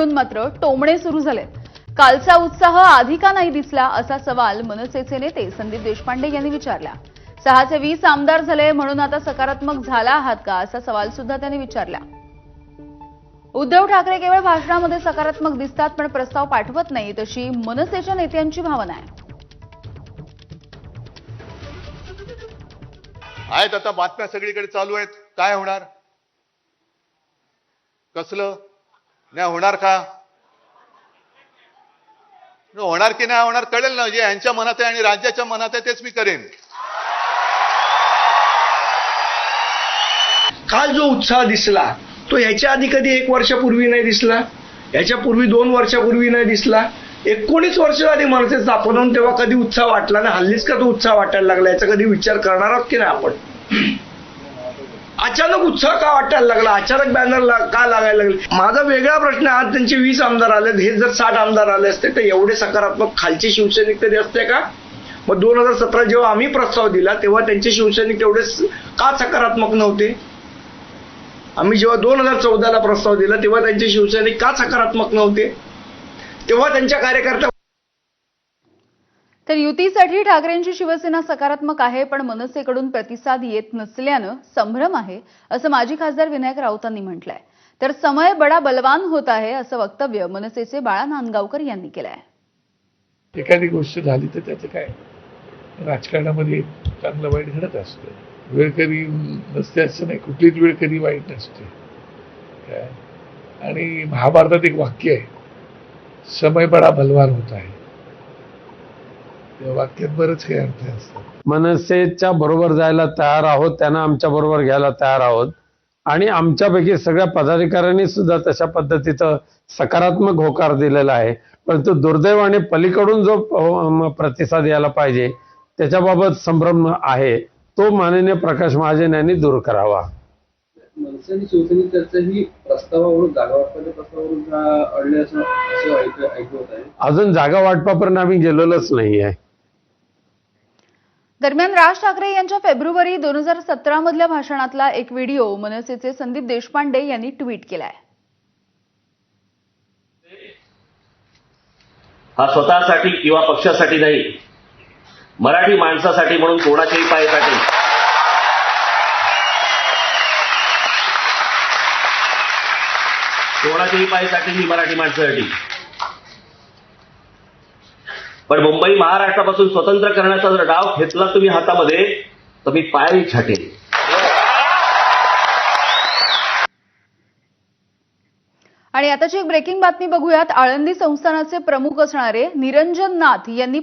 मात्र टोमणे सुरू झाले कालचा उत्साह आधी का नाही दिसला असा सवाल मनसेचे नेते संदीप देशपांडे यांनी विचारला. सहाचे वीस आमदार झाले म्हणून आता सकारात्मक झाला आहात का असा सवाल सुद्धा त्यांनी विचारला. उद्धव ठाकरे केवळ भाषणामध्ये सकारात्मक दिसतात पण प्रस्ताव पाठवत नाहीत अशी मनसेच्या नेत्यांची भावना आहे. आहेत आता बातम्या सगळीकडे चालू आहेत. काय होणार? कसलं? नाही होणार का? होणार की नाही होणार कळेल ना. जे यांच्या मनात आहे आणि राज्याच्या मनात आहे तेच मी करेन. काल जो उत्साह दिसला? तो ह्याच्या आधी कधी एक वर्षापूर्वी नाही दिसला? याच्यापूर्वी दोन वर्षापूर्वी नाही दिसला? एकोणीस वर्ष आधी मनसे स्थापन होऊन तेव्हा कधी उत्साह वाटला ना हल्लीच का तो उत्साह वाटायला लागला? याचा कधी विचार करणार आहोत की नाही आपण? अचानक उत्साह का वाटायला लागला? अचानक बॅनर का लागायला लागले? माझा वेगळा प्रश्न आज त्यांचे वीस आमदार आले हे जर साठ आमदार आले असते तर एवढे सकारात्मक खालचे शिवसैनिक तरी असते का? मग दोन हजार सतरा जेव्हा आम्ही प्रस्ताव दिला तेव्हा त्यांचे शिवसैनिक तेवढे का सकारात्मक नव्हते? आम्ही जेव्हा दोन हजार चौदाला प्रस्ताव दिला तेव्हा त्यांचे शिवसैनिक का सकारात्मक नव्हते? तेव्हा त्यांच्या कार्यकर्त्या तर युतीसाठी ठाकरेंची शिवसेना सकारात्मक आहे पण मनसेकडून प्रतिसाद येत नसल्यानं संभ्रम आहे असं माजी खासदार विनायक राऊतांनी म्हटलंय. तर समय बडा बलवान होत आहे असं वक्तव्य मनसेचे बाळा नांदगावकर यांनी केलंय. एखादी गोष्ट झाली तर त्याचं काय? राजकारणामध्ये चांगलं वाईट घडत असतं. वेळ कधी नसते असं नाही कुठलीच वेळ कधी वाईट नसते. काय? आणि महाभारतात एक वाक्य आहे समय बडा बलवान होत आहे. वाक्यात बरंच काही अर्थ असतात. मनसेच्या बरोबर जायला तयार आहोत त्यांना आमच्या बरोबर घ्यायला तयार आहोत. आणि आमच्यापैकी सगळ्या पदाधिकाऱ्यांनी सुद्धा तशा पद्धतीचं सकारात्मक होकार दिलेला आहे. परंतु दुर्दैवाने पलीकडून जो प्रतिसाद यायला पाहिजे त्याच्याबाबत संभ्रम आहे तो माननीय प्रकाश महाजन यांनी दूर करावा. मनसे आणि शिवसेनेची चर्चा ही प्रस्तावावरून जागा वाटपाच्या प्रस्तावावरून का अडले असं असं ऐक ऐकू होत आहे? अजून जागा वाटपापर्यंत आम्ही गेलेलोच नाही आहे दरम्यान राज ठाकरे यांच्या फेब्रुवारी दोन हजार सतरा मधल्या भाषणातला एक व्हिडिओ मनसेचे संदीप देशपांडे यांनी ट्विट केलाय. हा स्वतःसाठी किंवा पक्षासाठी नाही मराठी माणसासाठी म्हणून कोणाच्याही पायासाठी कोणाच्याही पायासाठी ही मराठी माणसासाठी. पण मुंबई महाराष्ट्रापासून स्वतंत्र करण्याचा जर डाव घेतला तुम्ही हातामध्ये तर मी पायही छाटेन. आणि आताची एक ब्रेकिंग बातमी बघूयात. आळंदी संस्थानाचे प्रमुख असणारे निरंजन नाथ यांनी